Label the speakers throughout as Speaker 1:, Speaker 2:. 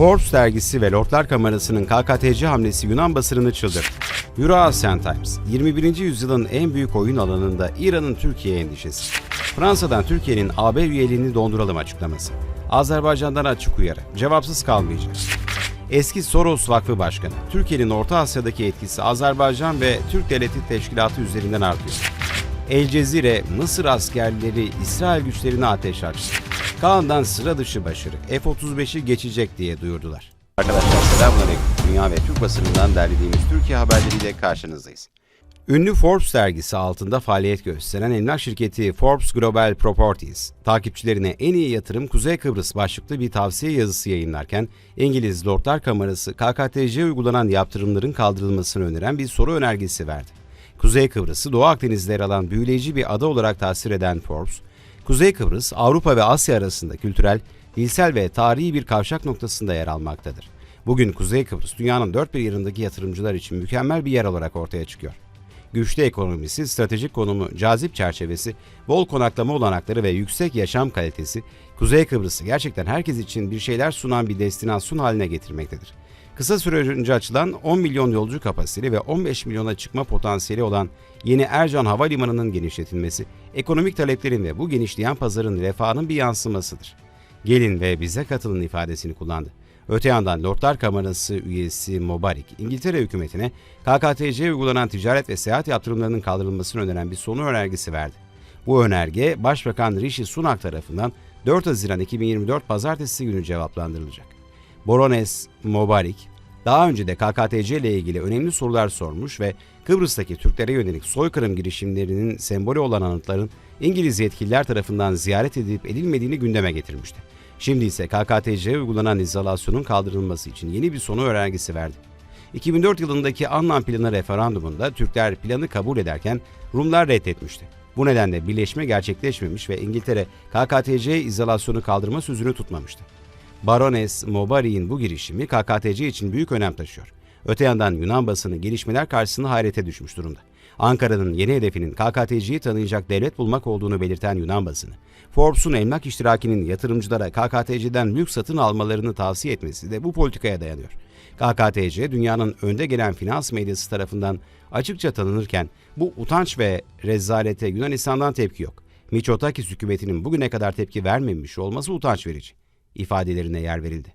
Speaker 1: Forbes dergisi ve Lordlar Kamerası'nın KKTC hamlesi Yunan basınını çıldırdı. Euroasian Times, 21. yüzyılın en büyük oyun alanında İran'ın Türkiye endişesi. Fransa'dan Türkiye'nin AB üyeliğini donduralım açıklaması. Azerbaycan'dan açık uyarı, cevapsız kalmayacağız. Eski Soros Vakfı Başkanı, Türkiye'nin Orta Asya'daki etkisi Azerbaycan ve Türk Devleti Teşkilatı üzerinden artıyor. El Cezire, Mısır askerleri İsrail güçlerine ateş açtı. Kaan'dan sıra dışı başarı, F-35'i geçecek diye duyurdular. Arkadaşlar selamünaleyküm. Dünya ve Türk basınından derlediğimiz Türkiye haberleriyle karşınızdayız. Ünlü Forbes dergisi altında faaliyet gösteren emlak şirketi Forbes Global Properties, takipçilerine en iyi yatırım Kuzey Kıbrıs başlıklı bir tavsiye yazısı yayınlarken, İngiliz Lordlar Kamerası KKTC'ye uygulanan yaptırımların kaldırılmasını öneren bir soru önergesi verdi. Kuzey Kıbrıs'ı Doğu Akdeniz'de yer alan büyüleyici bir ada olarak tasvir eden Forbes, Kuzey Kıbrıs, Avrupa ve Asya arasında kültürel, dilsel ve tarihi bir kavşak noktasında yer almaktadır. Bugün Kuzey Kıbrıs, dünyanın dört bir yanındaki yatırımcılar için mükemmel bir yer olarak ortaya çıkıyor. Güçlü ekonomisi, stratejik konumu, cazip çerçevesi, bol konaklama olanakları ve yüksek yaşam kalitesi, Kuzey Kıbrıs'ı gerçekten herkes için bir şeyler sunan bir destinasyon haline getirmektedir. Kısa süre önce açılan 10 milyon yolcu kapasiteli ve 15 milyona çıkma potansiyeli olan yeni Ercan Havalimanı'nın genişletilmesi, ekonomik taleplerin ve bu genişleyen pazarın refahının bir yansımasıdır. Gelin ve bize katılın ifadesini kullandı. Öte yandan Lordlar Kamerası üyesi Mobarik, İngiltere hükümetine KKTC'ye uygulanan ticaret ve seyahat yaptırımlarının kaldırılmasını öneren bir sonu önergesi verdi. Bu önerge Başbakan Rishi Sunak tarafından 4 Haziran 2024 Pazartesi günü cevaplandırılacak. Borones Mobarik, daha önce de KKTC ile ilgili önemli sorular sormuş ve Kıbrıs'taki Türklere yönelik soykırım girişimlerinin sembolü olan anıtların İngiliz yetkililer tarafından ziyaret edilip edilmediğini gündeme getirmişti. Şimdi ise KKTC'ye uygulanan izolasyonun kaldırılması için yeni bir sonu önergesi verdi. 2004 yılındaki Annan Planı referandumunda Türkler planı kabul ederken Rumlar reddetmişti. Bu nedenle birleşme gerçekleşmemiş ve İngiltere KKTC izolasyonu kaldırma sözünü tutmamıştı. Barones Mobarik'in bu girişimi KKTC için büyük önem taşıyor. Öte yandan Yunan basını gelişmeler karşısında hayrete düşmüş durumda. Ankara'nın yeni hedefinin KKTC'yi tanıyacak devlet bulmak olduğunu belirten Yunan basını, Forbes'un emlak iştirakinin yatırımcılara KKTC'den mülk satın almalarını tavsiye etmesi de bu politikaya dayanıyor. KKTC, dünyanın önde gelen finans medyası tarafından açıkça tanınırken bu utanç ve rezalete Yunanistan'dan tepki yok. Mitsotakis hükümetinin bugüne kadar tepki vermemiş olması utanç verici ifadelerine yer verildi.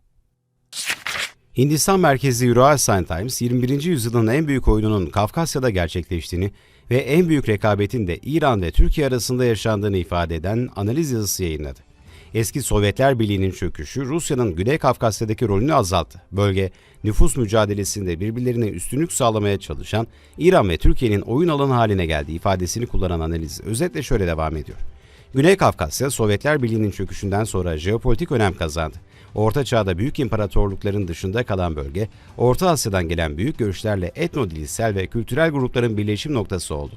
Speaker 1: Hindistan merkezli Euroasian Times, 21. yüzyılın en büyük oyununun Kafkasya'da gerçekleştiğini ve en büyük rekabetin de İran ve Türkiye arasında yaşandığını ifade eden analiz yazısı yayınladı. Eski Sovyetler Birliği'nin çöküşü Rusya'nın Güney Kafkasya'daki rolünü azalttı. Bölge, nüfus mücadelesinde birbirlerine üstünlük sağlamaya çalışan İran ve Türkiye'nin oyun alanı haline geldi ifadesini kullanan analiz özetle şöyle devam ediyor. Güney Kafkasya, Sovyetler Birliği'nin çöküşünden sonra jeopolitik önem kazandı. Orta Çağ'da büyük imparatorlukların dışında kalan bölge, Orta Asya'dan gelen büyük görüşlerle etnodilsel ve kültürel grupların birleşim noktası oldu.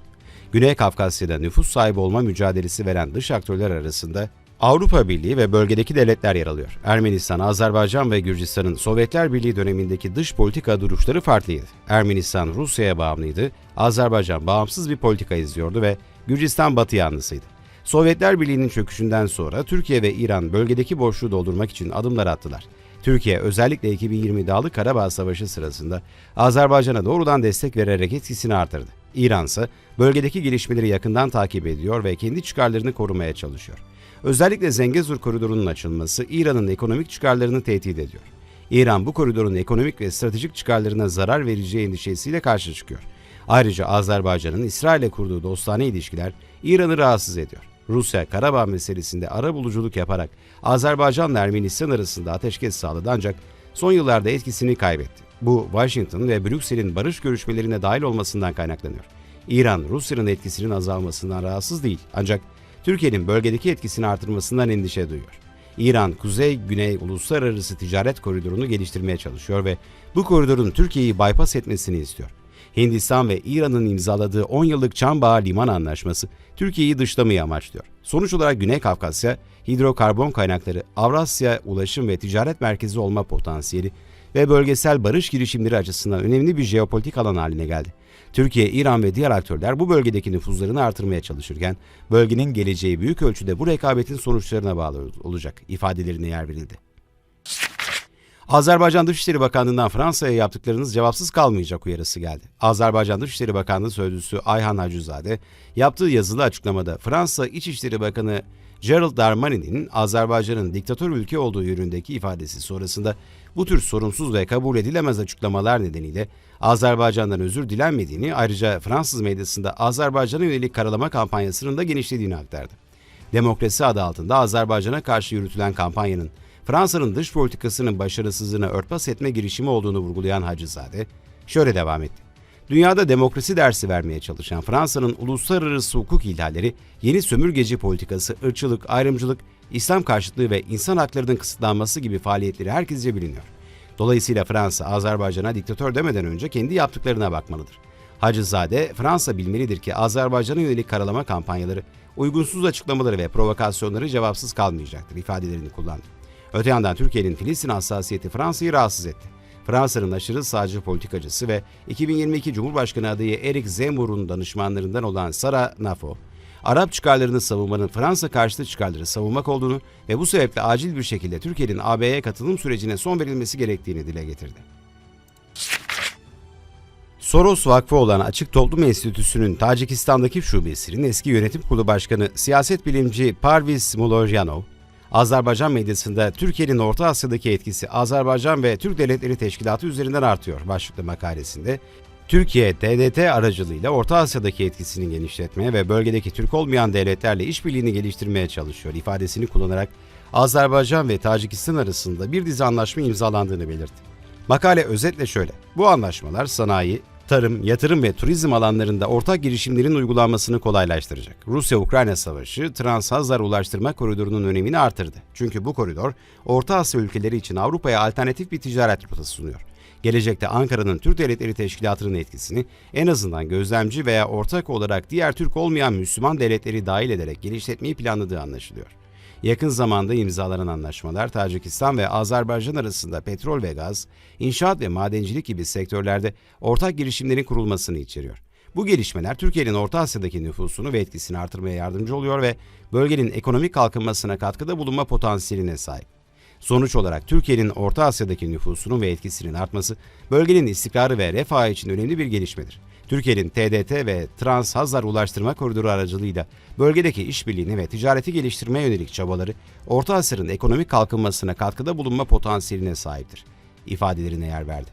Speaker 1: Güney Kafkasya'da nüfus sahibi olma mücadelesi veren dış aktörler arasında Avrupa Birliği ve bölgedeki devletler yer alıyor. Ermenistan, Azerbaycan ve Gürcistan'ın Sovyetler Birliği dönemindeki dış politika duruşları farklıydı. Ermenistan Rusya'ya bağımlıydı, Azerbaycan bağımsız bir politika izliyordu ve Gürcistan batı yanlısıydı. Sovyetler Birliği'nin çöküşünden sonra Türkiye ve İran bölgedeki boşluğu doldurmak için adımlar attılar. Türkiye özellikle 2020 Dağlık Karabağ Savaşı sırasında Azerbaycan'a doğrudan destek vererek etkisini artırdı. İran ise bölgedeki gelişmeleri yakından takip ediyor ve kendi çıkarlarını korumaya çalışıyor. Özellikle Zengezur koridorunun açılması İran'ın ekonomik çıkarlarını tehdit ediyor. İran bu koridorun ekonomik ve stratejik çıkarlarına zarar vereceği endişesiyle karşı çıkıyor. Ayrıca Azerbaycan'ın İsrail'e kurduğu dostane ilişkiler İran'ı rahatsız ediyor. Rusya Karabağ meselesinde ara buluculuk yaparak Azerbaycan'la Ermenistan arasında ateşkes sağladı ancak son yıllarda etkisini kaybetti. Bu Washington ve Brüksel'in barış görüşmelerine dahil olmasından kaynaklanıyor. İran, Rusya'nın etkisinin azalmasından rahatsız değil ancak Türkiye'nin bölgedeki etkisini artırmasından endişe duyuyor. İran, Kuzey-Güney Uluslararası Ticaret Koridoru'nu geliştirmeye çalışıyor ve bu koridorun Türkiye'yi bypass etmesini istiyor. Hindistan ve İran'ın imzaladığı 10 yıllık Çambağa Liman Anlaşması Türkiye'yi dışlamayı amaçlıyor. Sonuç olarak Güney Kafkasya, hidrokarbon kaynakları, Avrasya ulaşım ve ticaret merkezi olma potansiyeli ve bölgesel barış girişimleri açısından önemli bir jeopolitik alan haline geldi. Türkiye, İran ve diğer aktörler bu bölgedeki nüfuzlarını artırmaya çalışırken bölgenin geleceği büyük ölçüde bu rekabetin sonuçlarına bağlı olacak ifadelerine yer verildi. Azerbaycan Dışişleri Bakanlığı'ndan Fransa'ya yaptıklarınız cevapsız kalmayacak uyarısı geldi. Azerbaycan Dışişleri Bakanlığı Sözcüsü Ayhan Hacızade yaptığı yazılı açıklamada Fransa İçişleri Bakanı Gerald Darmanin'in Azerbaycan'ın diktatör ülke olduğu yönündeki ifadesi sonrasında bu tür sorumsuz ve kabul edilemez açıklamalar nedeniyle Azerbaycan'dan özür dilenmediğini ayrıca Fransız medyasında Azerbaycan'a yönelik karalama kampanyasının da genişlediğini aktardı. Demokrasi adı altında Azerbaycan'a karşı yürütülen kampanyanın Fransa'nın dış politikasının başarısızlığını örtbas etme girişimi olduğunu vurgulayan Hacızade şöyle devam etti. Dünyada demokrasi dersi vermeye çalışan Fransa'nın uluslararası hukuk ihlalleri, yeni sömürgeci politikası, ırkçılık, ayrımcılık, İslam karşıtlığı ve insan haklarının kısıtlanması gibi faaliyetleri herkesce biliniyor. Dolayısıyla Fransa, Azerbaycan'a diktatör demeden önce kendi yaptıklarına bakmalıdır. Hacızade, Fransa bilmelidir ki Azerbaycan'a yönelik karalama kampanyaları, uygunsuz açıklamaları ve provokasyonları cevapsız kalmayacaktır ifadelerini kullandı. Öte yandan Türkiye'nin Filistin hassasiyeti Fransa'yı rahatsız etti. Fransa'nın aşırı sağcı politikacısı ve 2022 Cumhurbaşkanı adayı Eric Zemmour'un danışmanlarından olan Sara Nafo, Arap çıkarlarını savunmanın Fransa karşıtı çıkarları savunmak olduğunu ve bu sebeple acil bir şekilde Türkiye'nin AB'ye katılım sürecine son verilmesi gerektiğini dile getirdi. Soros Vakfı olan Açık Toplum Enstitüsü'nün Tacikistan'daki şubesinin eski yönetim kurulu başkanı siyaset bilimci Parviz Muloryanov, Azerbaycan medyasında Türkiye'nin Orta Asya'daki etkisi Azerbaycan ve Türk Devletleri Teşkilatı üzerinden artıyor başlıklı makalesinde Türkiye, TDT aracılığıyla Orta Asya'daki etkisini genişletmeye ve bölgedeki Türk olmayan devletlerle işbirliğini geliştirmeye çalışıyor ifadesini kullanarak Azerbaycan ve Tacikistan arasında bir dizi anlaşma imzalandığını belirtti. Makale özetle şöyle. Bu anlaşmalar sanayi, tarım, yatırım ve turizm alanlarında ortak girişimlerin uygulanmasını kolaylaştıracak. Rusya-Ukrayna savaşı Trans-Hazar ulaştırma koridorunun önemini artırdı. Çünkü bu koridor Orta Asya ülkeleri için Avrupa'ya alternatif bir ticaret rotası sunuyor. Gelecekte Ankara'nın Türk Devletleri Teşkilatı'nın etkisini en azından gözlemci veya ortak olarak diğer Türk olmayan Müslüman devletleri dahil ederek genişletmeyi planladığı anlaşılıyor. Yakın zamanda imzalanan anlaşmalar Tacikistan ve Azerbaycan arasında petrol ve gaz, inşaat ve madencilik gibi sektörlerde ortak girişimlerin kurulmasını içeriyor. Bu gelişmeler Türkiye'nin Orta Asya'daki nüfusunu ve etkisini artırmaya yardımcı oluyor ve bölgenin ekonomik kalkınmasına katkıda bulunma potansiyeline sahip. Sonuç olarak Türkiye'nin Orta Asya'daki nüfusunun ve etkisinin artması bölgenin istikrarı ve refahı için önemli bir gelişmedir. Türkiye'nin TDT ve Trans-Hazar Ulaştırma Koridoru aracılığıyla bölgedeki işbirliğini ve ticareti geliştirmeye yönelik çabaları Orta Asya'nın ekonomik kalkınmasına katkıda bulunma potansiyeline sahiptir. ifadelerine yer verdi.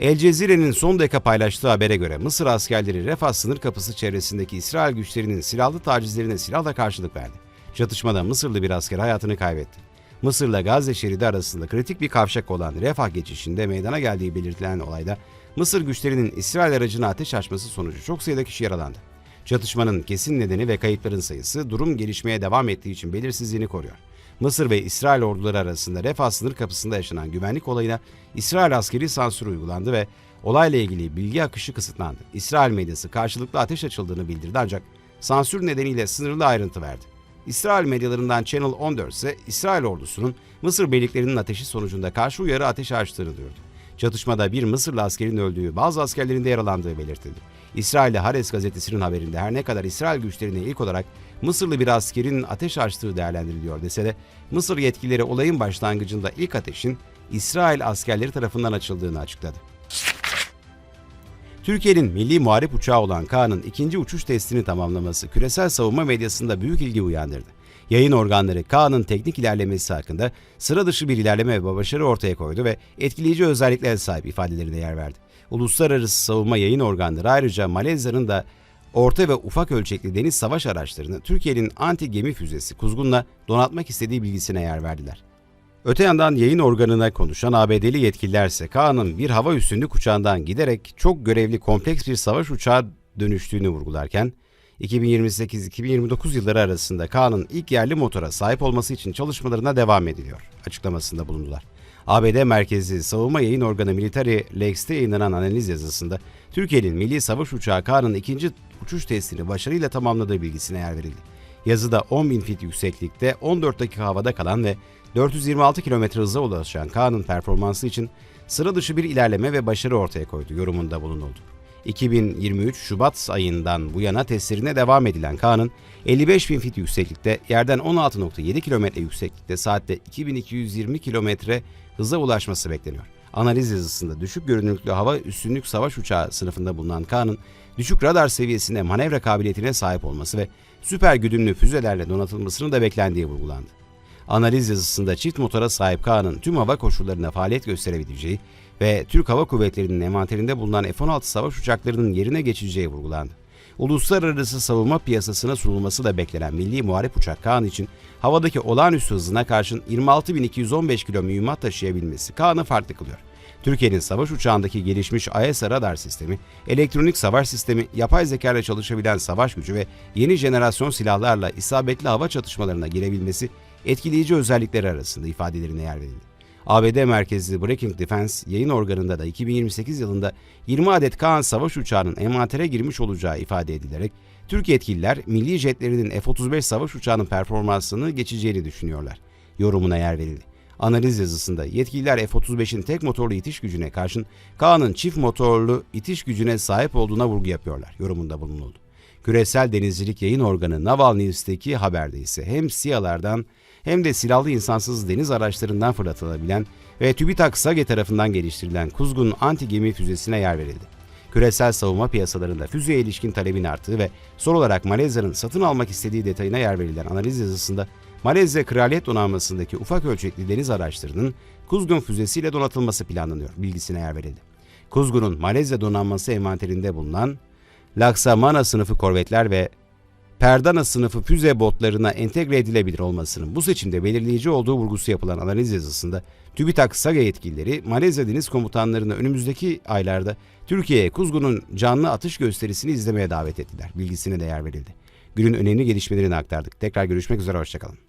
Speaker 1: El Cezire'nin son dakika paylaştığı habere göre Mısır askerleri Refah sınır kapısı çevresindeki İsrail güçlerinin silahlı tacizlerine silahla karşılık verdi. Çatışmada Mısırlı bir asker hayatını kaybetti. Mısır'la Gazze şeridi arasında kritik bir kavşak olan Refah geçişinde meydana geldiği belirtilen olayda Mısır güçlerinin İsrail aracına ateş açması sonucu çok sayıda kişi yaralandı. Çatışmanın kesin nedeni ve kayıpların sayısı durum gelişmeye devam ettiği için belirsizliğini koruyor. Mısır ve İsrail orduları arasında Refah sınır kapısında yaşanan güvenlik olayına İsrail askeri sansür uygulandı ve olayla ilgili bilgi akışı kısıtlandı. İsrail medyası karşılıklı ateş açıldığını bildirdi ancak sansür nedeniyle sınırlı ayrıntı verdi. İsrail medyalarından Channel 14 ise İsrail ordusunun Mısır beyliklerinin ateşi sonucunda karşı uyarı ateş açtığını duyurdu. Çatışmada bir Mısırlı askerin öldüğü, bazı askerlerin de yaralandığı belirtildi. İsrail'de Hares gazetesinin haberinde her ne kadar İsrail güçlerine ilk olarak Mısırlı bir askerin ateş açtığı değerlendiriliyor dese de Mısır yetkilileri olayın başlangıcında ilk ateşin İsrail askerleri tarafından açıldığını açıkladı. Türkiye'nin milli muharip uçağı olan Kaan'ın ikinci uçuş testini tamamlaması küresel savunma medyasında büyük ilgi uyandırdı. Yayın organları Kaan'ın teknik ilerlemesi hakkında sıra dışı bir ilerleme ve başarı ortaya koydu ve etkileyici özelliklere sahip ifadelerine yer verdi. Uluslararası savunma yayın organları ayrıca Malezya'nın da orta ve ufak ölçekli deniz savaş araçlarını Türkiye'nin anti gemi füzesi Kuzgun'la donatmak istediği bilgisine yer verdiler. Öte yandan yayın organına konuşan ABD'li yetkililer ise Kaan'ın bir hava üstünlük uçağından giderek çok görevli kompleks bir savaş uçağı dönüştüğünü vurgularken, 2028-2029 yılları arasında Kaan'ın ilk yerli motora sahip olması için çalışmalarına devam ediliyor açıklamasında bulundular. ABD merkezli savunma yayın organı Military Lex'te yayınlanan analiz yazısında Türkiye'nin milli savaş uçağı Kaan'ın ikinci uçuş testini başarıyla tamamladığı bilgisine yer verildi. Yazıda 10.000 fit yükseklikte 14 dakika havada kalan ve 426 km hıza ulaşan Kaan'ın performansı için sıra dışı bir ilerleme ve başarı ortaya koydu yorumunda bulunuldu. 2023 Şubat ayından bu yana testlerine devam edilen Kaan'ın 55 bin fit yükseklikte, yerden 16.7 kilometre yükseklikte saatte 2220 kilometre hıza ulaşması bekleniyor. Analiz yazısında düşük görünürlüklü hava üstünlük savaş uçağı sınıfında bulunan Kaan'ın düşük radar seviyesinde manevra kabiliyetine sahip olması ve süper güdümlü füzelerle donatılmasının da beklendiği vurgulandı. Analiz yazısında çift motora sahip Kaan'ın tüm hava koşullarında faaliyet gösterebileceği ve Türk Hava Kuvvetleri'nin envanterinde bulunan F-16 savaş uçaklarının yerine geçeceği vurgulandı. Uluslararası savunma piyasasına sunulması da beklenen milli muharip uçak Kaan için havadaki olağanüstü hızına karşın 26.215 kilo mühimmat taşıyabilmesi Kaan'ı farklı kılıyor. Türkiye'nin savaş uçağındaki gelişmiş AESA radar sistemi, elektronik savaş sistemi, yapay zeka ile çalışabilen savaş gücü ve yeni jenerasyon silahlarla isabetli hava çatışmalarına girebilmesi etkileyici özellikleri arasında ifadelerine yer verildi. ABD merkezli Breaking Defense yayın organında da 2028 yılında 20 adet Kaan savaş uçağının envantere girmiş olacağı ifade edilerek Türk yetkililer milli jetlerinin F-35 savaş uçağının performansını geçeceğini düşünüyorlar. Yorumuna yer verildi. Analiz yazısında yetkililer F-35'in tek motorlu itiş gücüne karşın Kaan'ın çift motorlu itiş gücüne sahip olduğuna vurgu yapıyorlar. Yorumunda bulunuldu. Küresel Denizcilik Yayın Organı Naval News'teki haberde ise hem SİHA'lardan hem de silahlı insansız deniz araçlarından fırlatılabilen ve TÜBİTAK SAGE tarafından geliştirilen Kuzgun anti gemi füzesine yer verildi. Küresel savunma piyasalarında füzeye ilişkin talebin arttığı ve son olarak Malezya'nın satın almak istediği detayına yer verilen analiz yazısında Malezya Kraliyet Donanması'ndaki ufak ölçekli deniz araçlarının Kuzgun füzesiyle donatılması planlanıyor bilgisine yer verildi. Kuzgun'un Malezya donanması envanterinde bulunan Laksamana sınıfı korvetler ve Perdana sınıfı füze botlarına entegre edilebilir olmasının bu seçimde belirleyici olduğu vurgusu yapılan analiz yazısında TÜBİTAK SAGA yetkilileri Malezya Deniz Komutanlarını önümüzdeki aylarda Türkiye'ye Kuzgun'un canlı atış gösterisini izlemeye davet ettiler. Bilgisine de yer verildi. Günün önemli gelişmelerini aktardık. Tekrar görüşmek üzere, hoşçakalın.